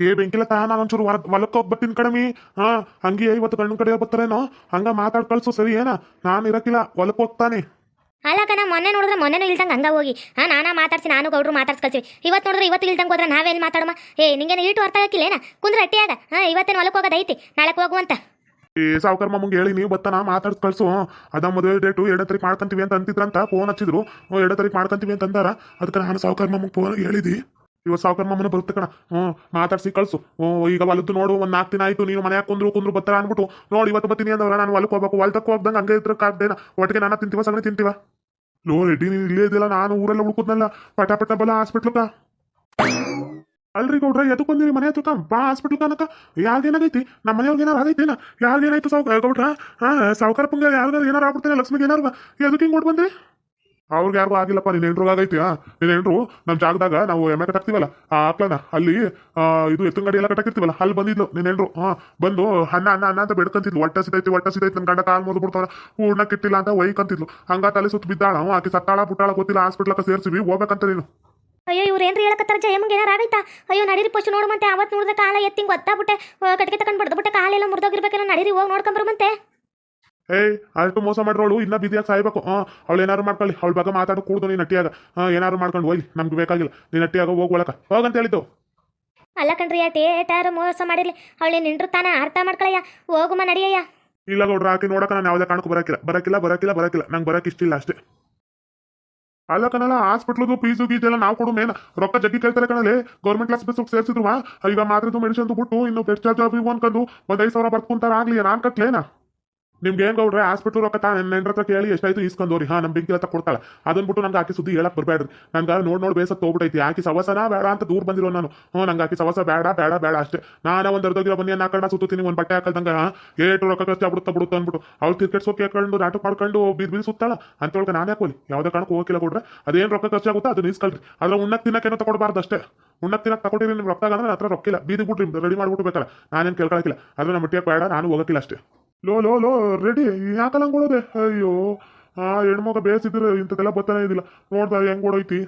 ಏ ಬೆಂಕಿಲತ್ತ ನಾನು ಒಂಚೂರು ಹೊರ ಹೊಲಕ್ಕೆ ಹೋಗಿ ಬರ್ತೀನಿ ಕಡಿಮೆ ಹಾ ಹಂಗೆ ಇವತ್ತು ಕಣ್ಣು ಕಡೆ ಬರ್ತಾರೇನೋ? ಹಂಗ ಮಾತಾಡ್ ಕಳ್ಸು ಸರಿ ಏನ ನಾನು ಇರಕ್ಕಿಲ್ಲ ಹೊಲಕ್ಕೆ ಹೋಗ್ತಾನೆ. ಅಲ್ಲ ಮೊನ್ನೆ ನೋಡಿದ್ರೆ ಮೊನ್ನೆನೂ ಇಲ್ದಂಗೆ ಹಂಗ ಹೋಗಿ. ಹಾ, ನಾನಾ ಮಾತಾಡ್ಸಿ, ನಾನು ಗೌಡ್ರು ಮಾತಾಡ್ಸಿ ಕಳ್ಸಿವಿ ಇವತ್ತು ನೋಡಿದ್ರೆ ಇವತ್ತು ಇಲ್ದಂಗೆ ಹೋದ್ರೆ ನಾವೇನು ಮಾತಾಡಮ್ಮ ಏ, ನಿಂಗೇನು ಈಟು ಅರ್ಥ ಆಗಿಲ್ಲೇನ? ಕುಂದ್ರೆ ಅಟ್ಟಿಯಾಗ. ಹಾ, ಇವತ್ತೇನು ಹೊಲಕ್ಕೆ ಹೋಗೋದೈತಿ? ನಾಳಕ್ಕೆ ಹೋಗುವಂತ. ಏ ಸಾವುಕಾರ ಹೇಳಿ, ನೀವು ಬತ್ತಾನ ಮಾತಾಡ್ಸಿ ಕಳ್ಸು. ಅದ ಮದುವೆ ಡೇಟು ಎರಡನೇ ತಾರೀಕು ಮಾಡ್ಕೊಂತೀವಿ ಅಂತ ಅಂತಿದ್ರಂತ ಫೋನ್ ಹಚ್ಚಿದ್ರು. ಎರಡನೇ ತಾರೀಕು ಮಾಡ್ಕೊಂತೀವಿ ಅಂತ ಅಂದಾರ. ಅದಕ್ಕೆ ನಾನು ಸಾವುಕಾರ ಮಮ್ಮಗೆ ಫೋನ್ ಹೇಳಿದಿ. ಇವತ್ತು ಸಾವುಕಾರ ಮಮ್ಮನ ಬರುತ್ತೆ ಕಣ. ಹ್ಞೂ ಮಾತಾಡ್ಸಿ ಕಳ್ಸು. ಹ್ಞೂ ಈಗ ಹೊಲದ್ದು ನೋಡು, ಒಂದು ನಾಲ್ಕು ದಿನ ಆಯ್ತು, ನೀನು ಮನೆಯಾಗ ಕುಂದ್ರು ಕುಂದ್ರು ಬರ್ತಾರ ಅಂದ್ಬಿಟ್ಟು ನೋಡಿ, ಇವತ್ತು ಬತ್ತೀನಿ ಅಂದವ್ರ, ನಾನು ಹೊಲಕ್ಕೆ ಹೋಗ್ಬೇಕು. ಹೊಲ್ದಕ್ಕೆ ಹೋಗ್ದಂಗೆ ಹಂಗೆ ಇದ್ರಕ್ಕಾಗ್ದೇನ ಒಟ್ಟಿಗೆ ನಾನು ತಿಂತೀವ, ಸಗಣಿ ತಿಂತೀವ? ಲೋ, ರೆಡ್ಡಿ, ನೀನು ಇಲ್ಲೇ ಇದ್ದಿಲ್ಲ, ನಾನು ಊರೆಲ್ಲ ಉಳ್ಕುದ್ನಲ್ಲ. ಪಟ ಪಟ ಬಲ ಹಾಸ್ಪಿಟ್ಲಕ್ಕ. ಅಲ್ರಿ ಗೌಡ್ರ ಎದಕ್ಕೆ ಬಂದಿರಿ ಮನೆ ಹತ್ರಕ್ಕ? ಬಾ ಹಾಸ್ಪಿಟ್ಲ್ ಕನಕ ಯಾರಿಗೇನಾಗೈತಿ? ನಮ್ಮ ಮನೆಯವ್ರಿಗೆ ಏನಾರು ಆಗೈತೇನ? ಯಾರಿಗೇನಾಯ್ತು ಸಾವು ಗೌಡ್ರ? ಹಾ, ಸಾವುಕಾರ ಪುಂಗ ಯಾರಿಗಾರು ಏನಾರು ಆಗ್ಬಿಡ್ತೇನೆ ಲಕ್ಷ್ಮಿಗೆ ಏನಾರು? ಎದಕ್ಕೆ ಹಿಂಗೆ ಕೊಟ್ಟು ಬಂದ್ರಿ? ಅವ್ರಿಗೆ ಯಾರಿಗೂ ಆಗಿಲ್ಲಪ್ಪ, ನೀನು ಹೆಂಡ್ರಿಗೆ ಆಗೈತಿ, ಹಾ? ನಿನ್ನ ಹೆಂಡ್ರು ನಮ್ಮ ಜಾಗದಾಗ ನಾವು ಎಮ್ಮೆ ಕಟ್ಟಾಕ್ತೀವಲ್ಲ, ಆ ಆಕ್ಲನ ಅಲ್ಲಿ ಇದು ಎತ್ತಿನ ಗಾಡಿ ಎಲ್ಲ ಕಟ್ಟಾಕಿರ್ತೀವಲ್ಲ ಅಲ್ಲಿ ಬಂದಿದ್ಲು ನೀನು ಹೆಂಡ್ರು, ಹಾ? ಬಂದು ಅನ್ನ ಅನ್ನ ಅನ್ನ ಅಂತ ಬೆಡ್ಕಂತಿದ್ಲು, ಹೊಟ್ಟೆ ಸಿದೈತಿ ಹೊಟ್ಟೆ ಸಿದೈತಿ ನನ್ನ ಗಂಡ ಕಾಲು ಮುರಿದು ಬಿಡ್ತಾವ ಹೂರ್ಣ ಕಿಟ್ಟಿಲ್ಲ ಅಂತ ಒಯ್ಕಂತಿದ್ಲು. ಹಂಗ ತಲೆ ಸುತ್ತ ಬಿದ್ದಾಳ ಆಕೆ ಸತ್ತಾಳ, ಪುಟ್ಟಾಳ, ಗೊತ್ತಿಲ್ಲ ಹಾಸ್ಪಿಟ್ಲಕ್ಕೆ ಸೇರ್ಸಿವಿ, ಹೋಗ್ಬೇಕಂತ ನೀನು. ಅಯ್ಯೋ ಇವ್ರು ಏನ್ರಿ ಹೇಳಕತ್ತಾರ? ಜಯಮ್ಗೆ ಏನಾರ ಆಗೈತಾ? ಅಯ್ಯೋ ನಡೀರಿ ಪಶು ನೋಡುವಂತೆ ಅವತ್ತು ನೋಡಿದ ಕಾಲ ಎತ್ತಿಂಗ್ ಒತ್ತಾಬಿಟ್ಟೆ ಕಟ್ಟಿಗೆ ತಗೊಂಡು ಬಿಡ್ದು ಕಾಲೆಲ್ಲ ಮುರಿದೋಗಿರ್ಬೇಕಲ್ಲ ನಡೀರಿ ಹೋಗಿ ನೋಡ್ಕೊಂಬರುಮಂತೆ ಏಯ್ ಅಷ್ಟು ಮೋಸ ಮಾಡ್ರೋಳು ಇನ್ನ ಬಿದಿಯಾಗಿ ಸಾಯ್ಬೇಕು. ಹಾಂ ಅವಳು ಏನಾರು ಮಾಡ್ಕೊಳ್ಳಿ ಅವಳ ಬಗ್ಗೆ ಮಾತಾಡೋ ಕೂಡ್ದು ನೀನು ನಟ್ಟಿಯಾಗ ಹಾಂ ಏನಾರು ಮಾಡ್ಕೊಂಡು ಹೋಗಿ ನಮ್ಗೆ ಬೇಕಾಗಿಲ್ಲ ನೀನು ನಟ್ಟಿಯಾಗ ಹೋಗಿ ಒಳಕ. ಹೋಗಂತ ಹೇಳಿದ್ದು. ಅಲ್ಲ ಕಣ್ರಿ ಆ ಟೇಟಾರು ಮೋಸ ಮಾಡಿರ್ಲಿ ಅವಳಿ ನಿಂಡ್ರುತ್ತಾನೆ ಅರ್ಥ ಮಾಡ್ಕೊಳಯ್ಯ ಹೋಗುಮ ನಡಿಯಯ್ಯ. ಇಲ್ಲ ಗೌಡ್ರ ಆಕೆ ನೋಡಕ ನಾನು ಯಾವುದೇ ಕಾಣಕ್ಕೆ ಬರಕಿಲ್ಲ. ಬರಕಿಲ್ಲ ಬರಕಿಲ್ಲ ಬರಕಿಲ್ಲ ನಂಗೆ ಬರಕ್ಕೆ ಇಷ್ಟ ಇಲ್ಲ ಅಷ್ಟೇ. ಅಲ್ಲ ಕಣಲ್ಲ ಹಾಸ್ಪಿಟ್ಲದು ಫೀಸು ಗೀಸ್ ಎಲ್ಲ ನಾವು ಕೊಡು ಮೇನ್ ರೊಕ್ಕ ಜಗ್ಗಿ ಕೇಳ್ತಾರೆ ಕಣಲೆ ಗೌರ್ಮೆಂಟ್ ಹಾಸ್ಪಿಟಲ್ ಸೇರಿಸಿದ್ರು ಈಗ ಮಾತ್ರದು ಮೆಡಿಸಿನ್ ಬಿಟ್ಟು, ಇನ್ನು ಬೆಸ್ಟ್ ಚಾರ್ಜ್ ಅನ್ಕೊಂಡು ಒಂದು ಐದು ಸಾವಿರ ಬರ್ಕೊಂತಾರ ಆಗ್ಲಿ, ನಾನು ಕಟ್ಲೇನಾ? ನಿಮ್ಗೆ ಏನ್ ಗೌಡ್ರೆ ಹಾಸ್ಪಿಟ್ಲ್ ರೊಕ್ಕ ತಾ ನನ್ನ ಹತ್ರ ಕೇಳಿ ಎಷ್ಟಾಯ್ತು ಇಸ್ಕೊಂಡೋರಿ ಹಾ ನಮ್ಮ ಬೆಂಕಿ ಹತ್ರ ಕೊಡ್ತಾಳೆ ಅದನ್ಬಿಟ್ಟು ನಂಗೆ ಆಕಿ ಸುದ್ದಿ ಹೇಳಕ್ ಬರಬೇಡ್ರಿ ನಂಗೆ ನೋಡ್ ನೋಡಿ ಬೇಸತ್ ಹೋಗ್ಬಿಟ್ಟೈತಿ ಆಕಿ ಸವಸನ ಬೇಡ ಅಂತ ದೂರ ಬಂದಿರೋ ನಾನು. ಹ್ಞೂ ನಂಗೆ ಆಕಿ ಸವಸ ಬೇಡ ಬೇಡ ಬೇಡ ಅಷ್ಟೇ. ನಾನೇ ಒಂದು ಅರ್ಧೋಗಿರೋ ಬನ್ನಿ ಹಾಕೊಂಡು ಸುತ್ತೀನಿ ಒಂದು ಬಟ್ಟೆ ಹಾಕಲ್ದಂಗ. ಏಟು ರೊಕ್ಕ ಖರ್ಚು ಆಗ್ಬಿಡುತ್ತಾ ಬಿಡುತ್ತ ಅಂದ್ಬಿಟ್ಟು ಅವ್ಳು ಕ್ರಿಕೆಟ್ ಸೋಕಿ ಹಾಕೊಂಡು ನಾಟಕ ಮಾಡ್ಕೊಂಡು ಬೀದ್ ಬೀದ್ ಸುತ್ತಾಳ. ಅಂತೊಳಗೆ ನಾನೇ ಹಾಕೋಲಿ ಯಾವುದೇ ಕಾರಣಕ್ಕೂ ಹೋಗಿಲ್ಲ ಕೊಡ್ರೆ ಅದೇನು ರೊಕ್ಕ ಖರ್ಚಾಗುತ್ತಾ ಅದನ್ನ ಇಸ್ಕೊಳ್ರಿ ಅದ್ರ ಉಣ್ಣಕ್ ತಿನ್ನಕ್ಕೇನೋ ತಗೊಡ್ಬಾರ್ದು ಅಷ್ಟೇ. ಉಣ್ಣಕ್ ತಿನ್ನಕ್ಕೆ ತಗೊಂಡಿರಿ ನಿಮ್ಗೆ ರೊಕ್ಕ ಅಂದ್ರೆ ಹತ್ರ ರೊಕ್ಕಿಲ್ಲ ಬೀದಿ ಬಿಡ್ರಿ ರೆಡಿ ಮಾಡ್ಬಿಟ್ಟು ಬೇಕಲ್ಲ ನಾನೇನು ಕೇಳ್ಕೊಳಕಿಲ್ಲ. ಅದ್ರ ನಮ್ಮ ಮಟ್ಟಿಗೆ ಬೇಡ, ನಾನು ಹೋಗಕ್ಕಿಲ್ಲ ಅಷ್ಟೇ. ಲೋ ಲೋ ಲೋ ರೆಡಿ ಯಾಕಲ್ಲ ಕೊಡೋದೆ ಅಯ್ಯೋ. ಆ ಹೆಣ್ಮಗ ಬೇಸಿದ್ರೆ ಇಂಥದ್ದೆಲ್ಲ ಬರ್ತಾನೆ ಇದಿಲ್ಲ ನೋಡ್ದ, ಹೆಂಗ್ ಕೊಡೋಯ್ತಿ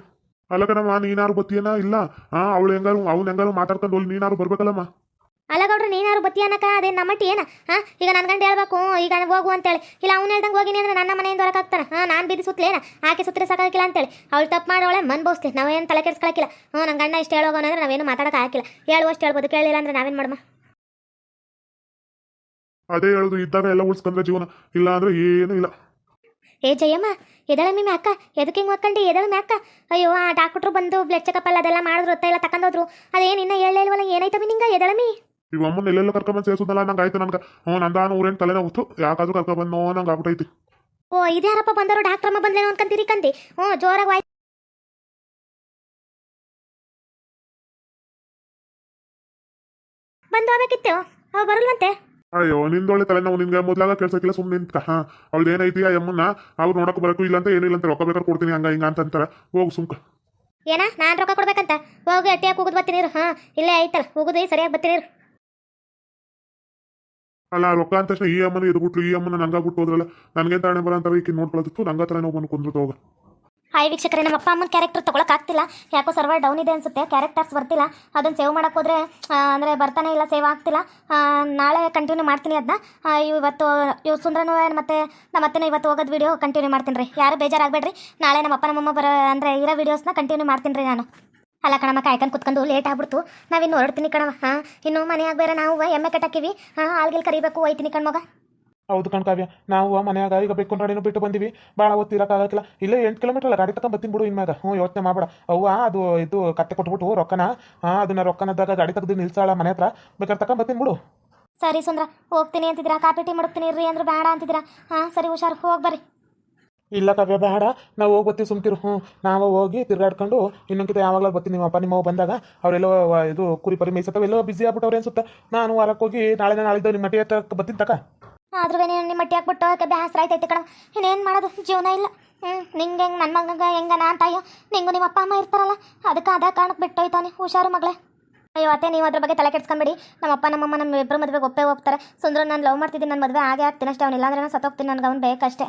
ಅಲ್ಲಕನಮ್ಮ ನೀನಾರು ಬತ್ತಿಯನ? ಇಲ್ಲ. ಆ, ಅವಳು ಹೆಂಗಾರು, ಅವ್ನು ಹೆಂಗಾರು ಮಾತಾಡ್ಕೊಂಡು ಹೋಗಿ ನೀನಾರು ಬರ್ಬೇಕಲ್ಲಮ್ಮ. ಅಲ್ಲ ಗೌಡ್ರು, ನೀನಾರು ಬತ್ತಿ ಅನ್ನಕ? ಅದೇ ನಮ್ಮಟ್ಟಿ ಏನ? ಹಾ ಈಗ ನನ್ನ ಗಂಡ ಹೇಳ್ಬೇಕು, ಈಗ ಹೋಗು ಅಂತೇಳಿ. ಇಲ್ಲ, ಅವ್ನು ಹೇಳ್ದಂಗೆ ಹೋಗಿನಿ ಅಂದ್ರೆ ನನ್ನ ಮನೆಯಿಂದ ಹೊರಕಾಗ್ತಾನೆ ಹಾ ನಾನು ಬಿದ್ದು ಸುತ್ತಲೇನ ಆಕೆ ಸುತ್ತರೆ ಸಾಕಾಗಿಲ್ಲ ಅಂತೇಳಿ. ಅವಳು ತಪ್ಪು ಮಾಡೋಳೆ, ಮನ್ ಬೋಸ್ತೆ ನಾವೇನು ತಲೆ ಕೆಡ್ಸ್ಕೊಳಕಿಲ್ಲ ಹ್ಞೂ ನನ್ನ ಗಂಡ ಇಷ್ಟು ಹೇಳೋಗೋಣ ಅಂದ್ರೆ ನಾವೇನು ಮಾತಾಡಕ್ಕೆ ಹಾಕಿಲ್ಲ. ಹೇಳುವಷ್ಟು ಹೇಳ್ಬೋದು. ಕೇಳಿಲ್ಲ ಅಂದ್ರೆ ನಾವೇನು ಮಾಡಮ್ಮ ಅದೇ ಹೇಳೋದು ಇದ್ದಾಗ ಎಲ್ಲ ಉಳಿಸ್ಕೊಂಡ್ರೆ ಜೀವನ. ಇಲ್ಲ ಅಂದ್ರೆ ಏನೂ ಇಲ್ಲ. ಏ ಜಯಮ್ಮ ಎದಳಮಿ ಅಕ್ಕ? ಎದಕ್ಕೆ ಹಿಂಗೆ ಮಕ್ಕಂಡಿ ಎದಳ ಮೇ ಅಕ್ಕ? ಅಯ್ಯೋ ಆ ಡಾಕ್ಟ್ರು ಬಂದು ಬ್ಲಡ್ ಚೆಕಪ್ ಅಲ್ಲ ಅದೆಲ್ಲ ಮಾಡಿದ್ರು ಎಲ್ಲ ತಕೊಂಡೋದ್ರು ಅದೇನು ಇನ್ನೂ ಹೇಳೇ ಇಲ್ವಲ್ಲ ಏನಾಯ್ತವಿ ನಿಂಗೆ ಎದಳಮಿ ಇವ್ ಅಮ್ಮನ ಎಲ್ಲೆಲ್ಲ ಕರ್ಕೊಂಬಂದು ಸೇರಿಸೋದಲ್ಲ ನಂಗೆ ಆಯ್ತು ನನಗೆ. ಹ್ಞೂ ನಂದಾನು ಊರೇನು ತಲೆನೋವು ಯಾಕಾದ್ರೂ ಕರ್ಕೊಂಬಂದು ನಂಗೆ ಆಗ್ಬಿಟ್ಟೈತಿ ಓ ಇದ್ಯಾರಪ್ಪ ಬಂದರು ಡಾಕ್ಟ್ರಮ್ಮ ಬಂದೇನೋ ಅನ್ಕಂತೀರಿ ಕಂದಿ? ಹ್ಞೂ ಜೋರಾಗಿ ವಾಯ್ ಬಂದು ಹೋಗ್ಬೇಕಿತ್ತು? ಅವ್ ಬರಲ್ವಂತೆ? ಅಯ್ಯೋ ನಿಂದೊಳ್ಳೆ ತಲೆನೋವು ನಿನ್ಗೆ. ಮೊದ್ಲಾಗ ಕೆಲ್ಸಕ್ಕಿಲ್ಲ ಸುಮ್ಮನೆ ನಿಂತ ಹಾ ಅವ್ಳು ಏನೈತಿ ಆ ಯಮ್ಮನ್ನ ಅವ್ರು ನೋಡಕ್ ಬರಕು ಇಲ್ಲ ಅಂತ ಏನಿಲ್ಲ ಅಂತ ರೊಕ್ಕ ಬೇಕಾದ್ರೆ ಕೊಡ್ತೀನಿ ಹಂಗ ಹಿಂಗ ಅಂತ ಅಂತಾರ ಹೋಗು ಸುಮ್ಕ. ಏನ? ನಾನು ರೊಕ್ಕ ಕೊಡ್ಬೇಕಂತ? ಹೋಗಿ ಅಟ್ಟಿಯಾಗಿ ಹೋಗುದು ಬರ್ತೀನಿ ಹಾ ಇಲ್ಲೇ ಐತಲ್ಲ ಹೋಗುದು ಸರಿಯಾಗಿ ಬರ್ತೀನಿ ಅಲ್ಲ ರೊಕ್ಕ ಅಂತ ತಕ್ಷಣ ಈ ಅಮ್ಮನ ಇದ್ಬಿಟ್ಟು ಈ ಅಮ್ಮನ ನಂಗ ಬಿಟ್ಟು ಹೋದ್ರಲ್ಲ. ನನಗೆ ತಾಣೆ ಬರ ಅಂತಾರೆ ಈಕಿ ನೋಡ್ಕೊಳ್ಳೋದಿತ್ತು ನಂಗ ತಲೆನೋವು ಬಂದು ಕುಂದ್ರತ ಹೋಗ ಹಾಯ್ ವೀಕ್ಷಕರೇ, ನಮ್ಮ ಅಪ್ಪ ಅಮ್ಮನ ಕ್ಯಾರೆಕ್ಟರ್ ತೊಗೊಳಕ್ ಆಗ್ತಿಲ್ಲ. ಯಾಕೋ ಸರ್ವರ್ ಡೌನ್ ಇದೆ ಅನ್ಸುತ್ತೆ ಕ್ಯಾರೆಕ್ಟರ್ಸ್ ಬರ್ತಿಲ್ಲ. ಅದನ್ನು ಸೇವ್ ಮಾಡಕ್ಕೆ ಹೋದ್ರೆ ಅಂದ್ರೆ ಬರ್ತಾನೆ ಇಲ್ಲ ಸೇವ್ ಆಗ್ತಿಲ್ಲ. ನಾಳೆ ಕಂಟಿನ್ಯೂ ಮಾಡ್ತೀನಿ ಅದನ್ನ ಇವತ್ತು, ಇವ್ ಸುಂದ್ರನು ಮತ್ತೆ ನಮ್ಮ ಅತ್ತೆನೂ ಇವತ್ತು ಹೋಗೋದು ವೀಡಿಯೋ ಕಂಟಿನ್ಯೂ ಮಾಡ್ತೀನಿ ರೀ. ಯಾರು ಬೇಜಾರಾಗಬೇಡ್ರಿ. ನಾಳೆ ನಮ್ಮ ಅಪ್ಪ ನಮ್ಮಮ್ಮ ಬರೋ, ಅಂದರೆ ಇರೋ ವೀಡಿಯೋಸ್ನ ಕಂಟಿನ್ಯೂ ಮಾಡ್ತೀನಿ ರೀ ನಾನು. ಅಲ್ಲ ಕಣಮ್ಮ, ಕಾಯ್ಕೊಂಡು ಕುತ್ಕೊಂಡು ಲೇಟ್ ಆಗ್ಬಿಡ್ತು. ನಾವಿನ್ನು ಹೊರಡ್ತೀನಿ ಕಣವ ಹಾಂ, ಇನ್ನು ಮನೆಯಾಗ ಬೇರೆ ನಾವು, ಎಮ್ಮೆ ಕಟ್ಟಾಕಿವಿ. ಹಾಂ ಆಳ್ಗಿಲ್ ಕರಿಬೇಕು ಹೋಯ್ತೀನಿ ಕಣ್ಮಗ. ಹೌದು ಕಣ್ಕಾವ್ಯ ನಾವು ಮನ್ಯಾಗ ಈಗ ಬೇಕು ಬಿಟ್ಟು ಬಂದಿವಿ. ಭಾಳ ಹೊತ್ತು ಇರೋಕ್ಕಾಗಕ್ಕಿಲ್ಲ ಇಲ್ಲೇ ಎಂಟು ಕಿಲೋಮೀಟರ್ ಅಲ್ಲ ಗಾಡಿ ತಗೊಂಡ್ ಬರ್ತೀನಿ ಬಿಡು ಇನ್ಮ್ಯಾಗ ಹ್ಞೂ ಯೋಚನೆ ಮಾಡಬೇಡ. ಅವ್ವ ಅದು ಇದು ಕತ್ತೆ ಕೊಟ್ಬಿಟ್ಟು ರೊಕ್ಕನ ಹಾಂ ಅದನ್ನ ರೊಕ್ಕನದಾಗ ಗಾಡಿ ತೆಗ್ದು ನಿಲ್ಸಾಳ ಮನೆ ಹತ್ರ. ಬೇಕಾದ್ರೆ ತಗೊಂಡ್ ಬರ್ತೀನಿ ಬಿಡು. ಸರಿ ಸುಂದ್ರ ಹೋಗ್ತೀನಿ ಅಂತಿದ್ದೀರಾ? ಕಾಪಿ ಟೀ ಮಾಡ್ತೀನಿ ಇರ್ರಿ ಅಂದ್ರೆ ಬೇಡ ಅಂತಿದ್ರ ಹಾಂ ಸರಿ ಹುಷಾರು ಹೋಗಿ ಬರ್ರಿ. ಇಲ್ಲ ಕಾವ್ಯ ಬೇಡ. ನಾವು ಹೋಗಿ ಬರ್ತೀವಿ ಸುಮ್ತಿರು ಹ್ಞೂ ನಾವು ಹೋಗಿ ತಿರ್ಗಾಡ್ಕೊಂಡು ಇನ್ನೊಂದ್ಕಿತ ಯಾವಾಗಲೂ ಬರ್ತೀನಿ ನಿಮ್ಮ ಅಪ್ಪ ನಿಮ್ಮವ್ವ ಬಂದಾಗ. ಅವರೆಲ್ಲೋ ಇದು ಕುರಿ ಪರಿ ಮೇಯಿಸತ್ತವೆ ಎಲ್ಲೋ ಬಿಸಿ ಆಗ್ಬಿಟ್ಟವ್ರೆ ಅನ್ಸುತ್ತೆ. ನಾನು ವಾರಕ್ಕೆ ಹೋಗಿ ನಾಳೆ ನಾಳಿದ್ದು ನಿಮ್ಮ ಮಟ್ಟಿ ಹತ್ರ ಬರ್ತೀನಿ ತಕ. ಆದ್ರೂ ನಿಮ್ಮ ಮಟ್ಟಿ ಹಾಕ್ಬಿಟ್ಟು ಕಬ್ಬೆ ಹಸ್ರಾಯ್ತೈತೆ ಆಯ್ತೈತೆ ಕಣ. ಇನ್ನೇನು ಮಾಡೋದು? ಜೀವನ ಇಲ್ಲ. ಹ್ಞೂ ನಿಂಗೆ ಹೆಂಗೆ ನನ್ನ ಮಗಂಗೆ ಹೆಂಗನ ಅಂತ ಅಯ್ಯೋ ನಿಂಗೂ ನಿಮ್ಮ ಅಪ್ಪ ಅಮ್ಮ ಇರ್ತಾರಲ್ಲ. ಅದಕ್ಕೆ ಅದ ಕಾರಣಕ್ಕೆ ಬಿಟ್ಟೋಯ್ತಾನೆ ಹುಷಾರು ಮಗಳೇ. ಅಯ್ಯೋ, ಅತ್ತೆ, ನೀವು ಅದ್ರ ಬಗ್ಗೆ ತಲೆ ಕೆಡ್ಸ್ಕೊಂಬೇಡಿ. ನಮ್ಮ ಅಪ್ಪ ನಮ್ಮಮ್ಮ ನಮ್ಮ ಇಬ್ಬರು ಮದುವೆಗೆ ಒಪ್ಪೇ ಹೋಗ್ತಾರೆ ಸುಂದ್ರ ನಾನು ಲವ್ ಮಾಡ್ತಿದ್ದೀನಿ ನನ್ನ ಮದುವೆ ಆಗೇ ಆಗ್ತೀನಿ ಅಷ್ಟೇ. ಅವನಿಲ್ಲ ಅಂದ್ರೆ ನಾನು ಸತ್ತೋಗ್ತೀನಿ. ನನಗೆ ಅವ್ನು ಬೇಕಷ್ಟೇ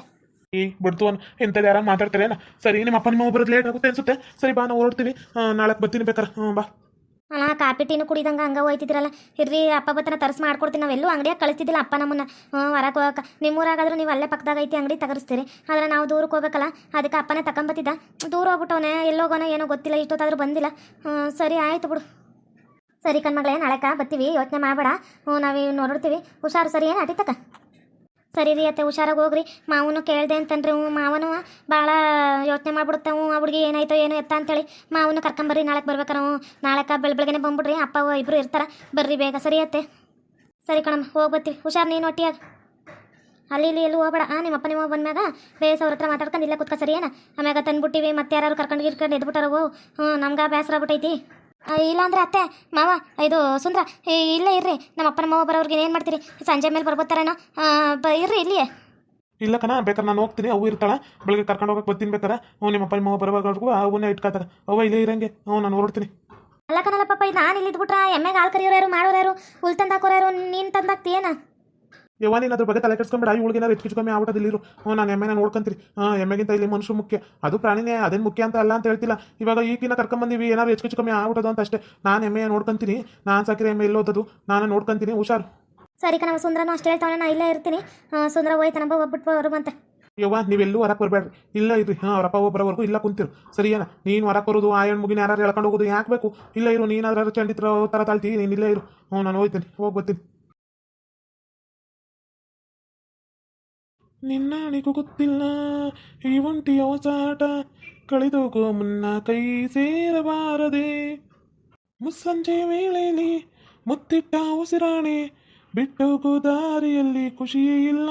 ಏ ಬಿಡ್ತು ಇಂಥದ್ದು ಯಾರು ಮಾತಾಡ್ತಾರೇನ ಸರಿ, ನಿಮ್ಮ ಅಪ್ಪ ನಿಮ್ಮ ಒಬ್ಬರದ್ದು ಲೇಟ್ ಆಗುತ್ತೆ ಅನ್ಸುತ್ತೆ. ಸರಿ, ಬಾ, ನಾವು ಹೊರಡ್ತೀವಿ ನಾಳೆ ಬರ್ತೀನಿ ಬೇಕಾರೆ. ಹ್ಞೂ ಬಾ. ಅಲ್ಲ ಕಾಪಿ ಟೀನು ಕುಡಿದಂಗೆ ಹಂಗೆ ಹೋಯ್ತಿದ್ರಲ್ಲ. ಇರ್ರಿ, ಅಪ್ಪ ಬತ್ತನ ತರ್ಸ್ ಮಾಡ್ಕೊಡ್ತೀನಿ ನಾವೆಲ್ಲೂ ಅಂಗಡಿಯಾಗ ಕಳಿಸ್ತಿದ್ದಿಲ್ಲ ಅಪ್ಪ ನಮ್ಮನ್ನ. ಹೊರಗೆ ಹೋಗಕ್ಕೆ ನಿಮ್ಮೂರಾಗಾದ್ರೂ ನೀವು ಅಲ್ಲೇ ಪಕ್ಕದಾಗ ಐತಿ, ಅಂಗಡಿ ತಗರಿಸ್ತೀರಿ. ಆದರೆ ನಾವು ದೂರಕ್ಕೆ ಹೋಗ್ಬೇಕಲ್ಲ, ಅದಕ್ಕೆ ಅಪ್ಪನೇ ತಗೊಂಬತ್ತಿದ್ದ ದೂರ ಹೋಗ್ಬಿಟ್ಟವನೆ ಎಲ್ಲೋಗೋನ ಏನೋ ಗೊತ್ತಿಲ್ಲ, ಇಷ್ಟೊತ್ತಾದರೂ ಬಂದಿಲ್ಲ. ಸರಿ, ಆಯಿತು ಬಿಡು. ಸರಿ ಕಣ್ಮಗಳೇ ನಾಳೆಕ ಬರ್ತೀವಿ ಯೋಚನೆ ಮಾಡಬೇಡ. ನಾವು ನೋಡಿರ್ತೀವಿ. ಹುಷಾರು, ಸರಿ, ಏನು ಅಟಿತಕ್ಕ ಸರಿ ರೀ ಅತ್ತೆ ಹುಷಾರಾಗಿ ಹೋಗ್ರಿ. ಮಾವನು ಕೇಳ್ದೆ ಅಂತನ್ರಿ ಹ್ಞೂ ಮಾವನು ಭಾಳ ಯೋಚನೆ ಮಾಡ್ಬಿಡ್ತಾವು ಆ ಹುಡುಗಿ ಏನಾಯ್ತೋ ಏನೋ ಎತ್ತ ಅಂತೇಳಿ. ಮಾವನು ಕರ್ಕೊಂಬರ್ರಿ ನಾಳೆಗೆ ಬರ್ಬೇಕಾರ ಹ್ಞೂ. ನಾಳೆಕ ಬೆಳ ಬೆಳಗ್ಗೆನೆ ಬಂದ್ಬಿಡ್ರಿ ಅಪ್ಪ ಇಬ್ಬರು ಇರ್ತಾರೆ. ಬರ್ರಿ ಬೇಗ. ಸರಿ ಅತ್ತೆ. ಸರಿ ಕಣಮ್ಮ ಹೋಗಿ ಬರ್ತೀವಿ. ಹುಷಾರು ನೀನು ಒಟ್ಟಿಯಾಗ. ಅಲ್ಲಿ ಇಲ್ಲಿ ಎಲ್ಲೂ ಹೋಗ್ಬೇಡ. ಆ ನಿಮ್ಮ ಅಪ್ಪ ನಿಮ್ಮ ಬಂದ್ಮ್ಯಾಗ ಬೇಸ್ ಅವ್ರ ಹತ್ರ ಮಾತಾಡ್ಕೊಂಡು ಇಲ್ಲೇ ಕುತ್ಕ ಸರಿ ಏನ ಆಮ್ಯಾಗ ತಂದ್ಬಿಟ್ಟಿವಿ ಮತ್ತೆ ಯಾರು ಕರ್ಕೊಂಡು ಗಿರ್ಕೊಂಡು ಎದ್ಬಿಟ್ಟಾರ ಹ್ಞೂ ನಮ್ಗೆ ಬೇಸರ ಆಗ್ಬಿಟ್ಟೈತಿ ಆ, ಇಲ್ಲಾಂದ್ರೆ ಅತ್ತೆ ಮಾವ ಇದು ಸುಂದ್ರ ಇಲ್ಲ ಇಲ್ಲೇ ಇರ್ರಿ. ನಮ್ಮ ಅಪ್ಪನ ಮಾವ ಬರೋರ್ಗೆ ಏನು ಮಾಡ್ತೀರಿ? ಸಂಜೆ ಮೇಲೆ ಬರ್ಬೋತಾರೇನೋ ಬ ಇರ್ರಿ ಇಲ್ಲಿಯೇ. ಇಲ್ಲ ಕಣ ಬೇಕಾದ್ರೆ ನಾನು ಹೋಗ್ತೀನಿ. ಅವು ಇರ್ತಾಳ. ಬೆಳಗ್ಗೆ ಕರ್ಕೊಂಡು ಹೋಗಕ್ಕೆ ಬರ್ತೀನಿ ಬೇಕಾರೆ ಹ್ಞೂ ನಿಮ್ಮ ಅಪ್ಪ ಮಾವ ಬರೋವರೆಗೂ ಅವನ್ನ ಇಟ್ಕೊತಾರೆ ಅವ ಇಲ್ಲೇ ಇರಂಗೆ. ಹ್ಞೂ ನಾನು ಹೊರಡ್ತೀನಿ. ಅಲ್ಲ ಕಣಲ್ಲ ಪಾಪ ಇದು ನಾನು ಇಲ್ಲಿ ಇದ್ಬಿಟ್ರ ಎಮ್ಮೆಗೆ ಹಾಲು ಕರಿಯೋರು ಯಾರು ಮಾಡೋರು ಯಾರು? ಹುಲ್ ತಂದು ಹಾಕೋರು ಯಾರು? ನೀನು ತಂದಾಕ್ತಿಯೇನ ಯವ್ವ ನೀನು ಅದ್ರ ಬಗ್ಗೆ ತಲೆ ಕೆಡ್ಸ್ಕೊಂಬೇಡ. ಇವಳಿಗೆ ಏನಾರು ಹೆಚ್ಚು ಕಮ್ಮಿ ಆಗ್ಬಿಟ್ಟದ ಇಲ್ಲಿರು. ಹ್ಞೂ ನಾನು ಎಮ್ಮೆನ ನೋಡ್ಕೊಂತೀರಿ ಹಾಂ ಎಮ್ಮೆಗಿಂತ ಇಲ್ಲಿ ಮನುಷ್ಯ ಮುಖ್ಯ. ಅದು ಪ್ರಾಣಿನೇ ಅದೇನು ಮುಖ್ಯ ಅಂತ ಅಲ್ಲ ಅಂತ ಹೇಳ್ತಿಲ್ಲ. ಇವಾಗ ಈಗಿನ ಕರ್ಕೊಂಬಂದಿವಿ ಏನಾರು ಹೆಚ್ಚು ಕಮ್ಮಿ ಆಗ್ಬಿಟ್ಟದು ಅಂತ ಅಷ್ಟೇ. ನಾನು ಎಮ್ಮೆ ನೋಡ್ಕೊಂತೀನಿ. ನಾನು ಸಾಕಿರಿ ಎಮ್ಮೆ ಎಲ್ಲೋದದು ನಾನು ನೋಡ್ಕೊಂತೀನಿ. ಹುಷಾರು. ಸರಿ ಕಣವ ಸುಂದ್ರನು ಅಷ್ಟು ಹೇಳ್ತಾವನೆ ನಾನು ಇಲ್ಲೇ ಇರ್ತೀನಿ. ಸುಂದ್ರ ಹೋಯ್ತಾನಪ್ಪ ಒಬ್ಬಿಟ್ಟು ಬರುವಂತೆ ಯವ್ವ ನೀವೆಲ್ಲೂ ಹೊರಕ್ಕೆ ಬರಬೇಡ್ರಿ ಇಲ್ಲ ಇದ್ರಿ ಹಾಂ ಅವರಪ್ಪ ಒಬ್ಬರವರೆಗೂ ಇಲ್ಲ ಕುಂತಿರು. ಸರಿಯೇನ? ನೀನು ಹೊರಕ್ಕೆ ಬರೋದು ಆ ಮುಗಿನ ಯಾರು ಎಳ್ಕೊಂಡು ಹೋಗೋದು ಯಾಕೆ ಬೇಕು? ಇಲ್ಲ ಇರು ನೀನಾದ್ರೂ ಚಂಡಿತ್ರ ಥರ ತಾಳ್ತೀವಿ ನೀನು ಇಲ್ಲೇ ಇರು. ಹ್ಞೂ ನಾನು ಹೋಗ್ತೀನಿ. ಹೋಗಿ ಬರ್ತೀನಿ. ನಿನ್ನಾಣಿಗೂ ಗೊತ್ತಿಲ್ಲ. ಈ ಒಂಟಿ ಹೊಸಾಟ ಕಳೆದೋಗೋ ಮುನ್ನ ಕೈ ಸೇರಬಾರದೆ. ಮುಸ್ಸಂಜೆ ವೇಳೆಯಲ್ಲಿ ಮುತ್ತಿಟ್ಟ ಉಸಿರಾಣೆ ಬಿಟ್ಟೋಗೋ ದಾರಿಯಲ್ಲಿ ಖುಷಿಯೇ ಇಲ್ಲ.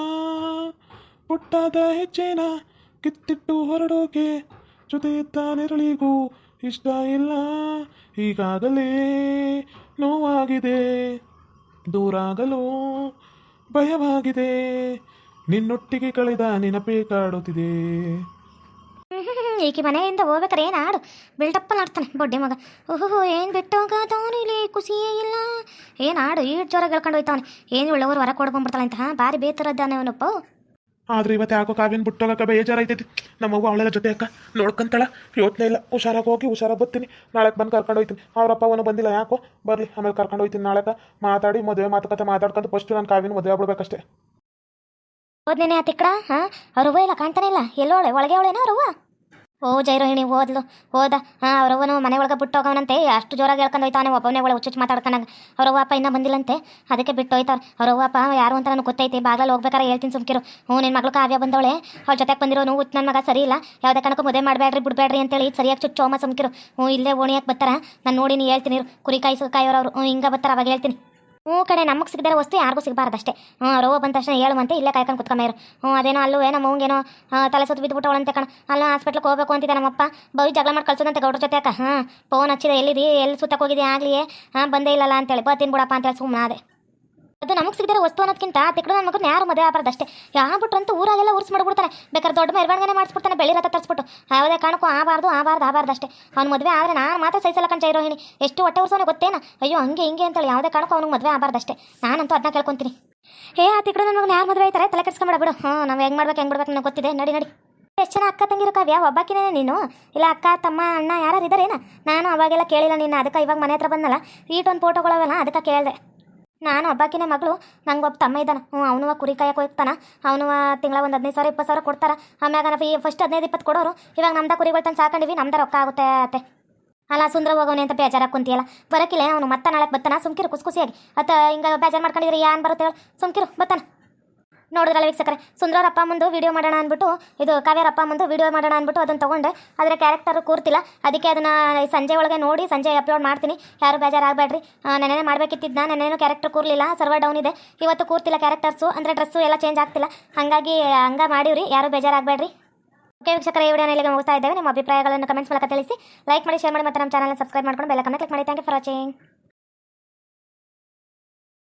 ಪುಟ್ಟಾದ ಹೆಜ್ಜೆನ ಕಿತ್ತಿಟ್ಟು ಹೊರಡೋಕೆ ಜೊತೆ ನೆರಳಿಗೂ ಇಷ್ಟ ಇಲ್ಲ. ಈಗಾಗಲೇ ನೋವಾಗಿದೆ. ದೂರಾಗಲು ಭಯವಾಗಿದೆ. ನಿನ್ನೊಟ್ಟಿಗೆ ಕಳೆದ ನೆನಪೇ ಕಾಡುತ್ತಿದೆ ಈಕೆ ಮನೆಯಿಂದ ಹೋಗ್ಬೇಕಾರೆ ಏನು ಹಾಡು ಬಿಲ್ಡಪ್ಪ ಮಾಡ್ತಾನೆ ಬೊಡ್ಡೆ ಮಗ. ಓಹೋ ಏನು ಬಿಟ್ಟೋಗ ತವನಿಲಿ ಖುಷಿಯೇ ಇಲ್ಲ. ಏನು ಹಾಡು ಈಟ್ ಜ್ವರ ಕಳ್ಕೊಂಡು ಹೋಯ್ತಾವನೆ. ಏನು ಉಳ್ಳವರು ಹೊರ ಕೊಡ್ಕೊಂಡ್ಬಿಡ್ತಾಳೆ ಅಂತ ಭಾರಿ ಬೇತರದ್ದಾನೆ ಅವನಪ್ಪ ಆದ್ರೆ ಇವತ್ತು ಯಾಕೋ ಕಾವ್ಯನ ಬಿಟ್ಟೋಗಕ್ಕ ಬೇಜಾರೈತೈತಿ ನಮ್ಮವ್ವ ಅವಳೆಲ್ಲ ಜೊತೆ ಅಕ್ಕ. ನೋಡ್ಕೊಂತಾಳ. ಯೋಚನೆ ಇಲ್ಲ. ಹುಷಾರಾಗಿ ಹೋಗಿ ಹುಷಾರಾಗಿ ಬರ್ತೀನಿ. ನಾಳೆಗೆ ಬಂದು ಕರ್ಕೊಂಡು ಹೋಯ್ತೀನಿ. ಅವರಪ್ಪ ಅವನು ಬಂದಿಲ್ಲ ಯಾಕೋ? ಬರಲಿ ಆಮೇಲೆ ಕರ್ಕೊಂಡು ಹೋಯ್ತೀನಿ ನಾಳೆಕ. ಮಾತಾಡಿ ಮದುವೆ ಮಾತುಕತೆ ಮಾತಾಡ್ಕೊಂಡು ಫಸ್ಟ್ ನಾನು ಕಾವಿನ ಮದುವೆ ಆಗ್ಬಿಡ್ಬೇಕಷ್ಟೇ. ಹೋದ್ನೇನೆ ಆ ತಿಕ್ಕಡ ಹಾಂ? ಅವ್ರವ್ವ ಇಲ್ಲ ಕಾಣ್ತಾನೆ ಇಲ್ಲ? ಎಲ್ಲೋಳೆ ಒಳಗೆ ಅವಳೇನ ಅವ್ರವ್ವ ಓ ಜೈರೋಹಿಣಿ ಓದ್ಲು ಹೋದ ಹಾಂ ಅವ್ರವ್ವನು ಮನೆ ಒಳಗೆ ಬಿಟ್ಟು ಹೋಗವನಂತೆ. ಅಷ್ಟು ಜೋರಾಗಿ ಹೇಳ್ಕೊಂಡು ಹೋಯ್ತಾನೆ ಒಬ್ಬನೇ ಒಳಗೆ ಹುಚ್ಚುಚ್ಚು ಮಾತಾಡ್ಕೊಂಡಾಗ. ಅವ್ರವ್ವ ಅಪ್ಪ ಇನ್ನೂ ಬಂದಿಲ್ಲಂತೆ. ಅದಕ್ಕೆ ಬಿಟ್ಟು ಹೋಯ್ತಾರೆ ಅವ್ರವ್ವ ಅಪ್ಪ, ಯಾರು ಅಂತ ನನಗೆ ಗೊತ್ತೈತಿ. ಬಾಗಲಲ್ಲಿ ಹೋಗ್ಬೇಕಾರೆ ಹೇಳ್ತೀನಿ ಸುಮ್ಕಿರು. ಹ್ಞೂ, ನಿನ್ನ ಮಗಳು ಕಾವ್ಯ ಬಂದವಳೆ. ಅವ್ಳ ಜೊತೆಗೆ ಬಂದಿರೋ ನೋವು ನನ್ನ ಮಗ ಸರಿ ಇಲ್ಲ. ಯಾವುದೇ ಕಣಕ್ಕೂ ಮುದ್ದೆ ಮಾಡಬೇಡ್ರಿ, ಬಿಡಬೇಡ್ರಿ ಅಂತೇಳಿ ಸರಿಯಾಗಿ ಚುಚ್ಚು ಹೋಮ ಸುಮ್ಕಿರು. ಹ್ಞೂ, ಇಲ್ಲೇ ಓಣಿಯಾಗಿ ಬರ್ತಾರ. ನಾನು ನೋಡಿ ನೀ ಹೇಳ್ತೀನಿ. ಕುರಿ ಕಾಯಿಸು ಕಾಯೋರವ್ರು ಹ್ಞೂ, ಹಿಂಗೆ ಬರ್ತಾರೆ, ಅವಾಗ ಹೇಳ್ತೀನಿ. ಹ್ಞೂ ಕಡೆ ನಮಗೆ ಸಿಗದಿರೋ ವಸ್ತು ಯಾರಿಗೂ ಸಿಗಬಾರ್ದಷ್ಟೇ. ಹ್ಞೂ, ರೋವ ಬಂದ ತಕ್ಷಣ ಹೇಳುವಂತೆ ಇಲ್ಲೇ ಕಾಯ್ಕೊಂಡು ಕುತ್ಕೊಂಬೇರು ಹ್ಞೂ, ಅದೇನೋ ಅಲ್ಲೂ ನಮ್ಮ ಏನೋ ತಲೆ ಸುತ್ತು ಬಿದ್ದುಬಿಟ್ಟವಳಂತೆ ಕಣ. ಅಲ್ಲ ಹಾಸ್ಪಿಟ್ಲಿಗೆ ಹೋಗ್ಬೇಕು ಅಂತಿದ್ದೆ ನಮ್ಮಪ್ಪ. ಬೈ ಜಗಳ ಮಾಡಿ ಕಳ್ಸೋದಂತೆ ಗೌಡ್ರ ಜೊತೆ ಅಕ್ಕ. ಹಾಂ ಫೋನ್ ಹಚ್ಚಿದೆ ಎಲ್ಲಿದಿ? ಎಲ್ಲಿ ಸುತ್ತಕ್ಕೆ ಹೋಗಿದೆ ಆಗಲಿ ಹಾಂ, ಬಂದೇ ಇಲ್ಲಲ್ಲ ಅಂತೇಳಿ ಬರ್ತೀನಿ ಬಿಡಪ್ಪ ಅಂತೇಳಿ ಸುಮ್ಮನೆ ಅದೇ ನಮಗೆ ಸಿಗದಿರೋ ವಸ್ತು ಅನ್ನೋದಕ್ಕಿಂತ ತಿಕ್ಕಡು ನನ್ನ ಮಗನ ಯಾರು ಮದುವೆ ಆಗಬಾರ್ದಷ್ಟೇ ಅಂತ ಊರಾಗೆಲ್ಲ ಉರ್ಸ್ ಮಾಡ್ಬಿಡ್ತಾನೆ ಬೇಕಾದ್ರೆ ದೊಡ್ಡ ಮೆರವಣಿಗೆ ಮಾಡಿಸ್ಬಿಡ್ತಾನೆ ಬೆಳಿ ರಥ ತರಿಸ್ಬಿಟ್ಟು. ಯಾವುದೇ ಕಾರಣಕ್ಕೂ ಆಬಾರ್ದು ಆಬಾರ್ದು ಆಬಾರ್ದು ಅಷ್ಟೇ. ಅವ್ನ ಮದುವೆ ಆದರೆ ನಾನು ಮಾತ್ರ ಸಹಿಸಲ್ಲ ಇರೋ ಇರೋಹಿಣಿ ಎಷ್ಟು ಹೊಟ್ಟೆ ಉರ್ಸೋನೆ ಗೊತ್ತೇನ? ಅಯ್ಯೋ, ಹಂಗೆ ಹಿಂಗೆ ಅಂತೇಳಿ ಯಾವುದೇ ಕಾರಣಕ್ಕೂ ಅವ್ನಿಗೆ ಮದುವೆ ಆಗಬಾರ್ದಷ್ಟೇ ನಾನಂತೂ ಅದನ್ನ ಕೇಳ್ಕೊತೀನಿ. ಹೇ, ಆ ತಿಕ್ಕಡು ನನ್ನ ಮಗನ ಯಾರು ಮದುವೆ ಆಯ್ತಾರೆ? ತಲೆ ಕೆಡ್ಸ್ಕೊಂಬೇಡ ಬಿಡು. ಹಾಂ ನಾವು ಹೆಂಗೆ ಮಾಡ್ಬೇಕು, ಹೆಂಗೆ ಬಿಡ್ಬೇಕು ನನಗೆ ಗೊತ್ತಿದೆ. ನಡಿ ನಡಿ. ಎಷ್ಟು ಜನ ಅಕ್ಕ ತಂಗಿರು ಕಾವ್ಯ? ಒಬ್ಬಾಕಿನೇ ನೀನು? ಇಲ್ಲ, ಅಕ್ಕ, ತಮ್ಮ, ಅಣ್ಣ ಯಾರು ಇದ್ದಾರೇನ ನಾನು ಅವಾಗೆಲ್ಲ ಕೇಳಿಲ್ಲ ನಿನ್ನ. ಅದಕ್ಕೆ ಇವಾಗ ಮನೆ ಹತ್ರ ಬಂದಲ್ಲ ಈಟೊಂದು ಫೋಟೋಗಳವಲ್ಲ ಅದಕ್ಕೆ ಕೇಳಿದೆ. ನಾನು ಒಬ್ಬಾಕಿನ ಮಗಳು, ನಂಗೆ ಒಬ್ಬ ತಮ್ಮ ಇದ್ದಾನೆ. ಹ್ಞೂ ಅವನು ಕುರಿ ಕಾಯಕ್ಕೆ ಹೋಗ್ತಾನ. ಅವನು ತಿಂಗಳ ಒಂದು ಹದಿನೈದು ಸಾವಿರ ಇಪ್ಪತ್ತು ಸಾವಿರ ಕೊಡ್ತಾರೆ. ಆಮ್ಯಾಗ ನಾವು ಫಸ್ಟ್ ಹದಿನೈದು ಇಪ್ಪತ್ತು ಕೊಡೋರು. ಇವಾಗ ನಮ್ದ ಕುರಿಗಳು ತಂದು ಸಾಕೊಂಡಿವಿ, ನಮ್ದ ರೊಕ್ಕ ಆಗುತ್ತೆ ಅತ್ತೆ. ಅಲ್ಲ, ಸುಂದರ ಹೋಗೋನೆ ಅಂತ ಬೇಜಾರ ಕುಂತಿಯಲ್ಲ. ಬರಕಿಲ್ಲ ಅವನು ಮತ್ತೆ ನಾಳೆ ಬತ್ತಾನ? ಸುಮ್ಕಿರು ಕುಸ್ ಖುಷಿಯಾಗಿ ಅತ್ತ ಹಿಂಗೆ ಬೇಜಾರು ಮಾಡ್ಕೊಂಡಿದ್ರೆ ಏನು ಬರುತ್ತೆ ಸುಮ್ಕಿರು, ಬತ್ತಾನ. ನೋಡಿದ್ರಲ್ಲ ವೀಕ್ಷಕರೆ. ಸುಂದರ ಅಪ್ಪ ಮುಂದೆ ವಿಡಿಯೋ ಮಾಡೋಣ ಅಂದ್ಬಿಟ್ಟು, ಇದು ಕಾವ್ಯರ ಅಪ್ಪ ಮುಂದೆ ವಿಡಿಯೋ ಮಾಡೋಣ ಅಂದ್ಬಿಟ್ಟು ಅದನ್ನು ತೊಗೊಂಡೆ. ಆದರೆ ಕ್ಯಾರೆಕ್ಟರ್ ಕೂರ್ತಿಲ್ಲ. ಅದಕ್ಕೆ ಅದನ್ನು ಸಂಜೆ ಒಳಗೆ ನೋಡಿ, ಸಂಜೆ ಅಪ್ಲೋಡ್ ಮಾಡ್ತೀನಿ. ಯಾರು ಬೇಜಾರಾಗಬೇಡ್ರಿ. ನೆನೆ ಮಾಡಬೇಕಿತ್ತಿದ್ದ ನೆನೇನು ಕ್ಯಾರೆಕ್ಟರ್ ಕೂರಲಿಲ್ಲ ಸರ್ವರ್ ಡೌನ್ ಇದೆ. ಇವತ್ತು ಕೂರ್ತಿಲ್ಲ ಕ್ಯಾರೆಕ್ಟರ್ಸು ಅಂದರೆ ಡ್ರೆಸ್ಸು ಎಲ್ಲ ಚೇಂಜ್ ಆಗ್ತಿಲ್ಲ. ಹಾಗಾಗಿ, ಹಂಗೆ ಮಾಡಿವ್ರಿ. ಯಾರು ಬೇಜಾರಾಗಬೇಡ್ರಿ. ಓಕೆ ವೀಕ್ಷಕರ, ಈ ವಿಡಿಯೋನ ಇಲ್ಲಿಗೆ ಮುಗಿಸ್ತಾ ಇದ್ದೇವೆ. ನಿಮ್ಮ ಅಭಿಪ್ರಾಯಗಳನ್ನು ಕಮೆಂಟ್ಸ್ ಮೂಲಕ ತಿಳಿಸಿ. ಲೈಕ್ ಮಾಡಿ ಶೇರ್ ಮಾಡಿ ಮತ್ತು ನಮ್ಮ ಚಾನಲ್ ಸಬ್ಸ್ಕ್ರೈಬ್ ಮಾಡ್ಕೊಂಡು ಬೆಲ್ಲ ಕ್ಲಿಕ್ ಮಾಡಿ. Thank you for watching